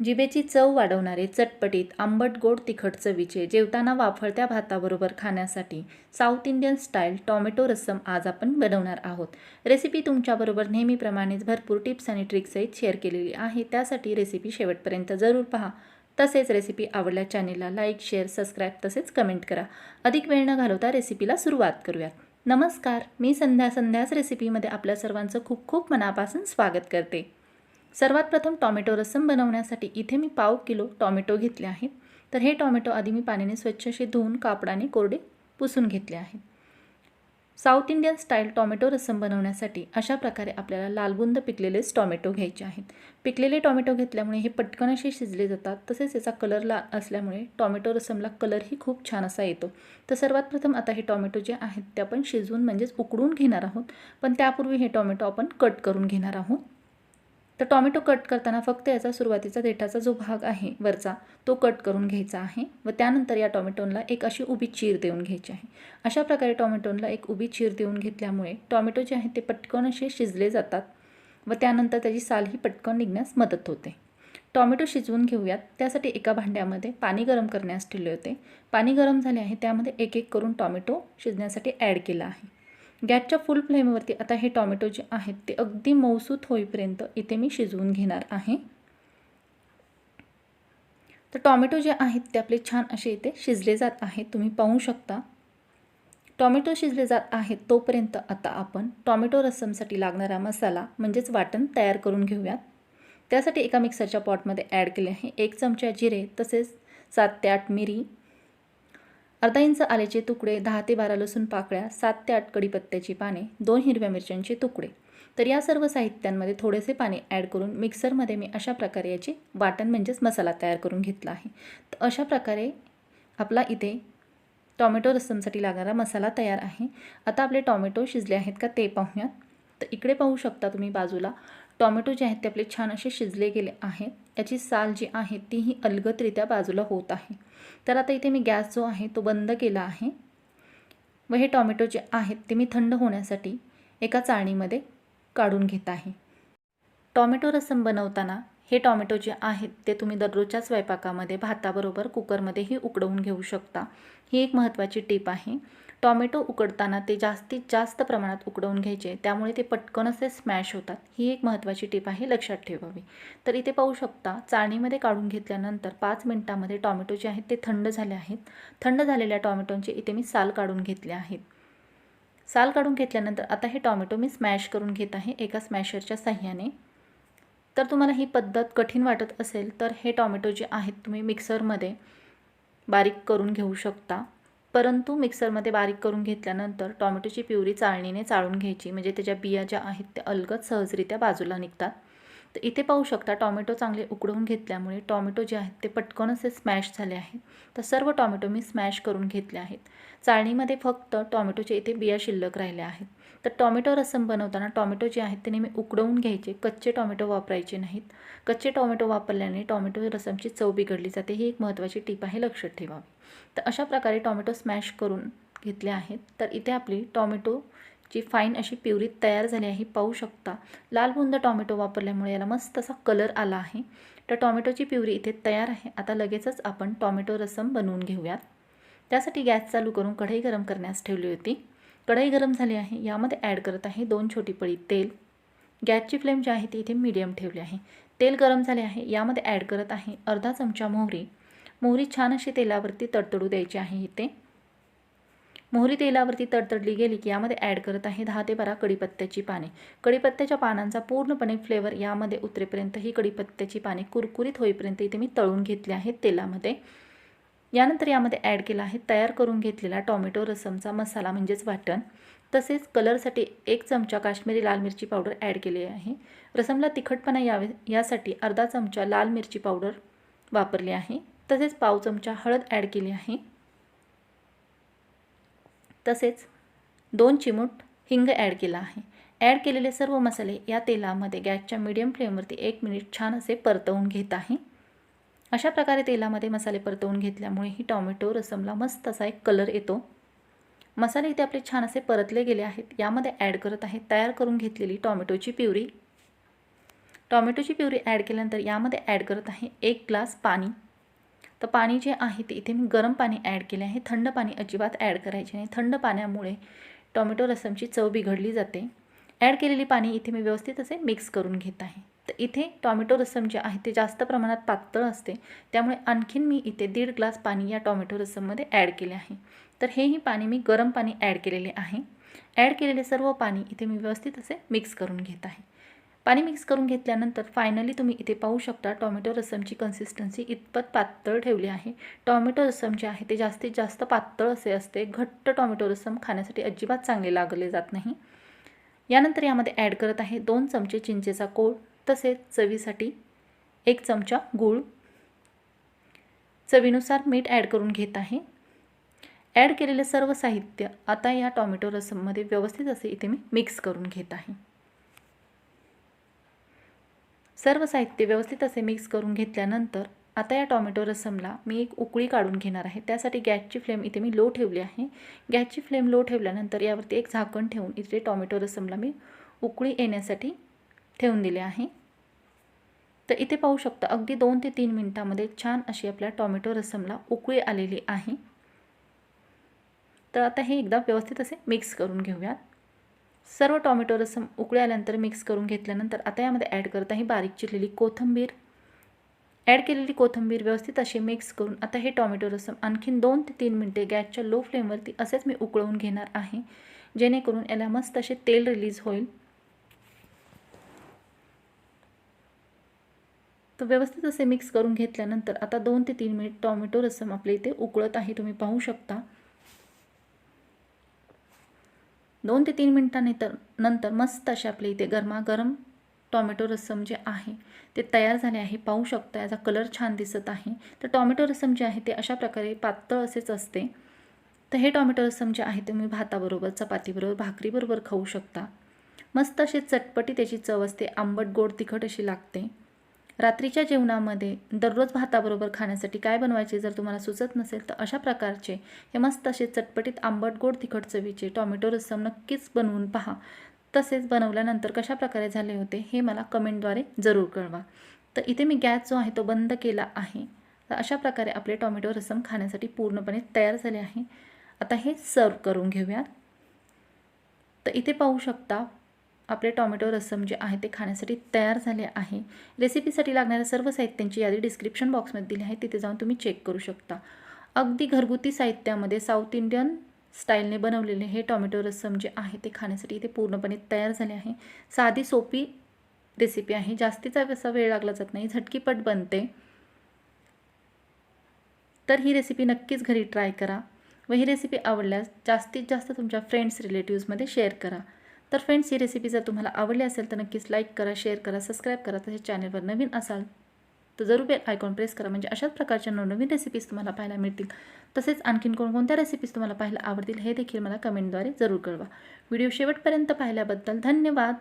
जिभेची चव वाढवणारे चटपटीत आंबट गोड तिखट चवीचे जेवताना वाफळत्या भाताबरोबर खाण्यासाठी south Indian style tomato rasam आज आपण बनवणार आहोत. रेसिपी तुमच्याबरोबर नेहमीप्रमाणेच भरपूर टिप्स आणि ट्रिक्ससहित शेअर केलेली आहे. त्यासाठी रेसिपी शेवटपर्यंत जरूर पहा. तसेच रेसिपी आवडल्या चॅनेलला लाईक शेअर सबस्क्राईब तसेच कमेंट करा. अधिक वेळ न घालवता रेसिपीला सुरुवात करूयात. नमस्कार. मी संध्या संध्याच रेसिपीमध्ये आपल्या सर्वांचं खूप खूप मनापासून स्वागत करते. सर्वात प्रथम टॉमॅटो रसम बनवण्यासाठी इथे मी पाव किलो टॉमॅटो घेतले आहेत तर हे टॉमॅटो आधी मी पाण्याने स्वच्छ असे धुवून कापडाने कोरडे पुसून घेतले आहेत south Indian style tomato rasam बनवण्यासाठी अशा प्रकारे आपल्याला लालबुंद पिकलेलेच टॉमॅटो घ्यायचे आहेत. पिकलेले टॉमॅटो घेतल्यामुळे हे पटकन असे शिजले जातात. तसेच याचा कलर ला असल्यामुळे टॉमॅटो रसमला कलरही खूप छान असा येतो. तर सर्वात प्रथम आता हे टॉमॅटो जे आहेत ते आपण शिजवून म्हणजेच उकडून घेणार आहोत. पण त्यापूर्वी हे टॉमॅटो आपण कट करून घेणार आहोत. तर टॉमॅटो कट करताना फक्त याचा सुरुवातीचा देठाचा जो भाग आहे वरचा तो कट करून घ्यायचा आहे व त्यानंतर या टॉमॅटोनला एक अशी उभी चीर देऊन घ्यायची आहे. अशा प्रकारे टॉमॅटोनला एक उभी चीर देऊन घेतल्यामुळे टॉमॅटो जे आहे ते पटकन असे शिजले जातात व त्यानंतर त्याची सालही पटकन निघण्यास मदत होते. टॉमॅटो शिजवून घेऊयात. त्यासाठी एका भांड्यामध्ये पाणी गरम करण्यास ठेवले होते. पाणी गरम झाले आहे त्यामध्ये एक एक करून टॉमॅटो शिजण्यासाठी ॲड केला आहे. गॅसच्या फुल फ्लेमवरती आता हे टॉमॅटो जे आहेत ते अगदी मौसूत होईपर्यंत इथे मी शिजवून घेणार आहे. तर टॉमॅटो जे आहेत ते आपले छान असे इथे शिजले जात आहेत. तुम्ही पाहू शकता. टॉमॅटो शिजले जात आहेत तोपर्यंत आता आपण टॉमॅटो रस्समसाठी लागणारा मसाला म्हणजेच वाटण तयार करून घेऊयात. त्यासाठी एका मिक्सरच्या पॉटमध्ये ॲड केले आहे एक चमचा जिरे तसेच सात ते आठ मिरी अर्धा इंच आलेचे तुकडे दहा ते बारा लसूण पाकळ्या सात ते आठ कडीपत्त्याची पाने दोन हिरव्या मिरच्यांचे तुकडे. तर या सर्व साहित्यांमध्ये थोडेसे पाणी ॲड करून मिक्सरमध्ये मी अशा प्रकारे याचे वाटण म्हणजेच मसाला तयार करून घेतला आहे. तर अशा प्रकारे आपला इथे टॉमॅटो रस्समसाठी लागणारा मसाला तयार आहे. आता आपले टॉमॅटो शिजले आहेत का ते पाहूयात. तर इकडे पाहू शकता तुम्ही बाजूला टॉमॅटो जे आहेत ते आपले छान असे शिजले गेले आहेत. याची साल जी आहे तीही अलगदरित्या बाजूला होत आहे. तर आता इथे मी गॅस जो आहे तो बंद केला आहे. व हे टॉमॅटो जे आहेत ते मी थंड होण्यासाठी एका चाळणीमध्ये काढून घेत आहे. टॉमॅटो रसम बनवताना हे टॉमॅटो जे आहेत ते तुम्ही दररोजच्या स्वयंपाकामध्ये भाताबरोबर कुकरमध्येही उकडवून घेऊ शकता. ही एक महत्त्वाची टीप आहे. टॉमॅटो उकडताना ते जास्तीत जास्त प्रमाणात उकडवून घ्यायचे. त्यामुळे ते पटकन असे स्मॅश होतात. ही एक महत्त्वाची टीप आहे लक्षात ठेवावी. तर इथे पाहू शकता चाळणीमध्ये काढून घेतल्यानंतर पाच मिनटामध्ये टॉमॅटो जे आहेत ते थंड झाले आहेत. थंड झालेल्या टॉमॅटोंचे इथे मी साल काढून घेतले आहेत साल काढून घेतल्यानंतर आता हे टॉमॅटो मी स्मॅश करून घेत आहे एका स्मॅशरच्या साह्याने. तर तुम्हाला ही पद्धत कठीण वाटत असेल तर हे टॉमॅटो जे आहेत तुम्ही मिक्सरमध्ये बारीक करून घेऊ शकता. परंतु मिक्सरमध्ये बारीक करून घेतल्यानंतर टॉमॅटोची प्युरी चाळणीने चाळून घ्यायची. म्हणजे त्याच्या बिया ज्या आहेत त्या अलगद सहजरित्या बाजूला निघतात. तर इथे पाहू शकता टॉमॅटो चांगले उकडवून घेतल्यामुळे टॉमॅटो जे आहेत ते पटकन असे स्मॅश झाले आहेत. तर सर्व टॉमॅटो मी स्मॅश करून घेतले आहेत. चाळणीमध्ये फक्त टॉमॅटोचे इथे बिया शिल्लक राहिल्या आहेत. तर टॉमॅटो रसम बनवताना टॉमॅटो जे आहेत ते नेहमी उकडवून घ्यायचे. कच्चे टॉमॅटो वापरायचे नाहीत. कच्चे टॉमॅटो वापरल्याने टॉमॅटो रसमची चव बिघडली जाते. ही एक महत्त्वाची टीप आहे लक्षात ठेवावी तर अशा प्रकारे टॉमॅटो स्मॅश करून घेतले आहेत. तर इथे आपली टॉमॅटोची फाईन अशी प्युरी तयार झाली आहे पाहू शकता. लाल बुंद टॉमॅटो वापरल्यामुळे याला मस्त असा कलर आला आहे. तर टॉमॅटोची प्युरी इथे तयार आहे. आता लगेचच आपण टॉमॅटो रसम बनवून घेऊयात. त्यासाठी गॅस चालू करून कढई गरम करण्यास ठेवली होती. कढई गरम झाली आहे यामध्ये ॲड करत आहे दोन छोटी पळी तेल. गॅसची फ्लेम जी आहे ती इथे मीडियम ठेवली आहे. तेल गरम झाले आहे यामध्ये ॲड करत आहे अर्धा चमचा मोहरी. मोहरी छान अशी तेलावरती तडतडू द्यायची आहे इथे. मोहरी तेलावरती तडतडली गेली की यामध्ये ॲड करत आहे दहा ते बारा कढीपत्त्याची पाने. कढीपत्त्याच्या पानांचा पूर्णपणे फ्लेवर यामध्ये उतरेपर्यंत ही कढीपत्त्याची पाने कुरकुरीत होईपर्यंत इथे मी तळून घेतली आहेत तेलामध्ये. यानंतर यामध्ये ॲड केला आहे तयार करून घेतलेला टॉमॅटो रसमचा मसाला म्हणजेच वाटण. तसेच कलरसाठी एक चमचा काश्मीरी लाल मिरची पावडर ॲड केली आहे. रसमला तिखटपणा यावे यासाठी अर्धा चमचा लाल मिरची पावडर वापरली आहे. तसेच पाव चमचा हळद ॲड केली आहे. तसेच दोन चिमूट हिंग ॲड केला आहे. ॲड केलेले सर्व मसाले या तेलामध्ये गॅसच्या मीडियम फ्लेमवरती एक मिनिट छान असे परतवून घेत आहे. अशा प्रकारे तेलामध्ये मसाले परतवून घेतल्यामुळे ही टॉमॅटो रसमला मस्त असा एक कलर येतो. मसाले इथे आपले छान असे परतले गेले आहेत. यामध्ये ॲड करत आहे तयार करून घेतलेली टॉमॅटोची प्युरी. टॉमॅटोची प्युरी ॲड केल्यानंतर यामध्ये ॲड करत आहे एक ग्लास पाणी. तर पाणी जे आहे ते इथे मी गरम पाणी ॲड केले आहे. थंड पाणी अजिबात ॲड करायचे नाही. थंड पाण्यामुळे टॉमॅटो रसमची चव बिघडली जाते. ॲड केलेली पाणी इथे मी व्यवस्थित असे मिक्स करून घेत आहे. तर इथे टॉमॅटो रसम जे आहे ते जास्त प्रमाणात पातळ असते. त्यामुळे आणखीन मी इथे दीड ग्लास पाणी या टॉमॅटो रसममध्ये ॲड केले आहे. तर हेही पाणी मी गरम पाणी ॲड केलेले आहे. ॲड केलेले सर्व पाणी इथे मी व्यवस्थित असे मिक्स करून घेत आहे. पाणी मिक्स करून घेतल्यानंतर फायनली तुम्ही इथे पाहू शकता टॉमॅटो रसमची कन्सिस्टन्सी इतपत पातळ ठेवली आहे. टॉमॅटो रसम जे आहे ते जास्तीत जास्त पातळ असे असते. घट्ट टॉमॅटो रसम खाण्यासाठी अजिबात चांगले लागले जात नाही. यानंतर यामध्ये ॲड करत आहे दोन चमचे चिंचेचा कोळ तसेच चवीसाठी एक चमचा गूळ. चवीनुसार मीठ ॲड करून घेत आहे. ॲड केलेले सर्व साहित्य आता या टॉमॅटो रसममध्ये व्यवस्थित असे इथे मी मिक्स करून घेत आहे. सर्व साहित्य व्यवस्थित असे मिक्स करून घेतल्यानंतर आता या टॉमॅटो रसमला मी एक उकळी काढून घेणार आहे. त्यासाठी गॅसची फ्लेम इथे मी लो ठेवली आहे. गॅसची फ्लेम लो ठेवल्यानंतर यावरती एक झाकण ठेवून इथे टॉमॅटो रसमला मी उकळी येण्यासाठी ठेवून दिले आहे. तर इथे पाहू शकता अगदी दोन ते तीन मिनटामध्ये छान अशी आपल्या टॉमॅटो रसमला उकळी आलेली आहे. तर आता हे एकदा व्यवस्थित असे मिक्स करून घेऊयात. सर्व टॉमॅटो रसम उकळी आल्यानंतर मिक्स करून घेतल्यानंतर आता यामध्ये ॲड करत आहे बारीक चिरलेली कोथिंबीर. ॲड केलेली कोथिंबीर व्यवस्थित अशी मिक्स करून आता हे टॉमॅटो रसम आणखीन दोन ते तीन मिनटे गॅसच्या लो फ्लेमवरती असेच मी उकळवून घेणार आहे. जेणेकरून याला मस्त असे तेल रिलीज होईल. तर व्यवस्थित असे मिक्स करून घेतल्यानंतर आता दोन ते तीन मिनिट टॉमॅटो रसम आपल्या इथे उकळत आहे. तुम्ही पाहू शकता. दोन ते तीन मिनटानंतर नंतर मस्त असे आपल्या इथे गरमागरम टॉमॅटो रसम जे आहे ते तयार झाले आहे. पाहू शकता याचा कलर छान दिसत आहे. तर टॉमॅटो रसम जे आहे ते अशा प्रकारे पातळ असेच असते. तर हे टॉमॅटो रसम जे आहे ते तुम्ही भाताबरोबर चपातीबरोबर भाकरीबरोबर खाऊ शकता. मस्त अशी चटपटी त्याची चव असते. आंबट गोड तिखट अशी लागते. रात्रीच्या जेवणामध्ये दररोज भाताबरोबर खाण्यासाठी काय बनवायचे जर तुम्हाला सुचत नसेल तर अशा प्रकारचे हे मस्त असे चटपटीत आंबट गोड तिखट चवीचे टॉमॅटो रस्सम नक्कीच बनवून पहा. तसेच बनवल्यानंतर कशा प्रकारे झाले होते हे मला कमेंटद्वारे जरूर कळवा. तर इथे मी गॅस जो आहे तो बंद केला आहे. तर अशा प्रकारे आपले टॉमॅटो रसम खाण्यासाठी पूर्णपणे तयार झाले आहे. आता हे सर्व करून घेऊयात. तर इथे पाहू शकता आपले टॉमॅटो रस्सम जे आहे ते खाण्यासाठी तयार झाले आहे. रेसिपीसाठी लागणाऱ्या सर्व साहित्यांची यादी डिस्क्रिप्शन बॉक्समध्ये दिली आहे. तिथे जाऊन तुम्ही चेक करू शकता. अगदी घरगुती साहित्यामध्ये साऊथ इंडियन स्टाईलने बनवलेले हे टॉमॅटो रस्सम जे आहे ते खाण्यासाठी इथे पूर्णपणे तयार झाले आहे. साधी सोपी रेसिपी आहे. जास्तीचा असा वेळ लागला जात नाही. झटकीपट बनते. तर ही रेसिपी नक्कीच घरी ट्राय करा व ही रेसिपी आवडल्यास जास्तीत जास्त तुमच्या फ्रेंड्स रिलेटिव्समध्ये शेअर करा. तर फ्रेंड्स ही रेसिपी जर तुम्हाला आवडली असेल तर नक्कीच लाईक करा शेअर करा सबस्क्राईब करा. तसेच चॅनलवर नवीन असाल तर जरूर बेल आयकॉन प्रेस करा. म्हणजे अशाच प्रकारच्या नवनवीन रेसिपीज तुम्हाला पाहायला मिळतील. तसेच आणखीन कोणकोणत्या रेसिपीज तुम्हाला पाहायला आवडतील हे देखील मला कमेंटद्वारे जरूर कळवा. व्हिडिओ शेवटपर्यंत पाहिल्याबद्दल धन्यवाद.